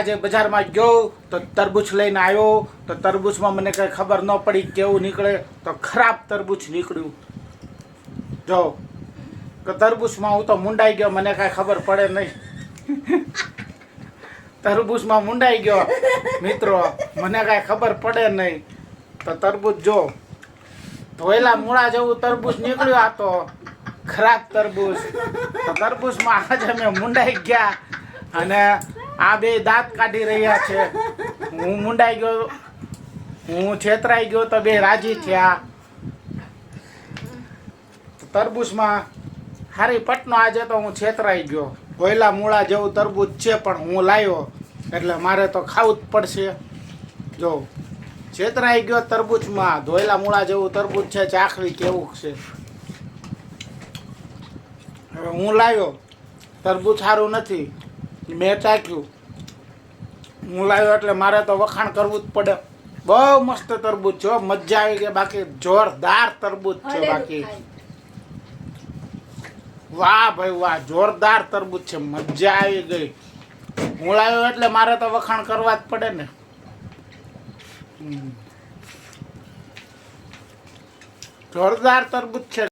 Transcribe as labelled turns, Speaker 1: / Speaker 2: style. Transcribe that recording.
Speaker 1: આજે બજારમાં ગયો તો તરબૂચ લઈને આવ્યો તો તરબૂચમાં મને કંઈ ખબર ન પડી કેવું નીકળે તો ખરાબ તરબૂચ નીકળ્યું. જો, કે તરબૂચમાં હું તો મુંડાઈ ગયો, મને કાંઈ ખબર પડે નહીં. તરબૂચમાં મુંડાઈ ગયો, મિત્રો, મને કાંઈ ખબર પડે નહીં. તો તરબૂચ જો, ધોયેલા મૂળા જેવું તરબૂચ નીકળ્યું આ તો. ખરાબ તરબૂચ. તો તરબૂચમાં આજે અમે મુંડાઈ ગયા અને આ બે દાંત કાઢી રહ્યા છે. હું મુંડાઈ ગયો. હું છેતરાઈ ગયો તો બે રાજી થયા. તરબૂચમાં હારી પટનો આજે તો હું છેતરાઈ ગયો. કોયલા મૂળા જેવું તરબૂચ છે પણ હું લાવ્યો એટલે મારે તો ખાવું જ પડશે. જો, છેતરાઈ ગયો તરબૂચમાં. ધોયેલા મૂળા જેવું તરબૂચ છે ચાખવી કેવું છે? હવે હું લાવ્યો તરબૂચ સારું નથી. મેં ચાખ્યું. હું લાવ્યો એટલે મારે તો વખાણ કરવું જ પડે. બહુ મસ્ત તરબૂચ છે મજા આવી ગઈ. બાકી જોરદાર તરબૂચ છે બાકી. વાહ ભાઈ વાહ. જોરદાર તરબૂચ છે. મજા આવી ગઈ. હું લાવ્યો એટલે મારે તો વખાણ કરવા જ પડે ને. જોરદાર તરબૂચ છે.